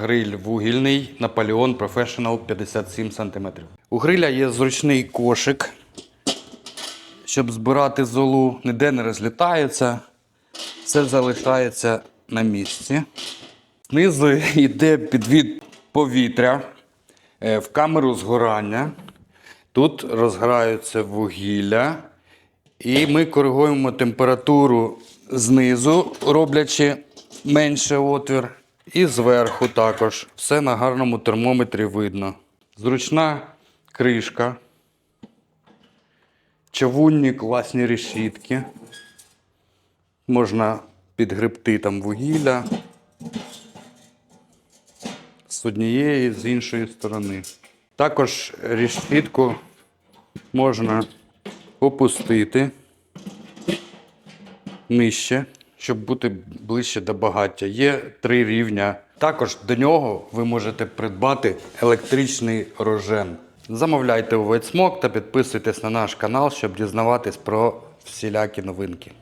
Гриль вугільний Napoleon Professional 57 см. У гриля є зручний кошик, щоб збирати золу, ніде не розлітається, все залишається на місці. Знизу йде підвід повітря е, в камеру згорання. Тут розгораються вугілля, і ми коригуємо температуру знизу, роблячи менше отвір, і зверху також. Все на гарному термометрі видно. Зручна кришка, чавунні класні решітки. Можна підгребти там вугілля з однієї, з іншої сторони. Також решітку можна опустити нижче, щоб бути ближче до багаття. Є три рівня. Також до нього ви можете придбати електричний рожен. Замовляйте у Вайтсмок та підписуйтесь на наш канал, щоб дізнаватись про всілякі новинки.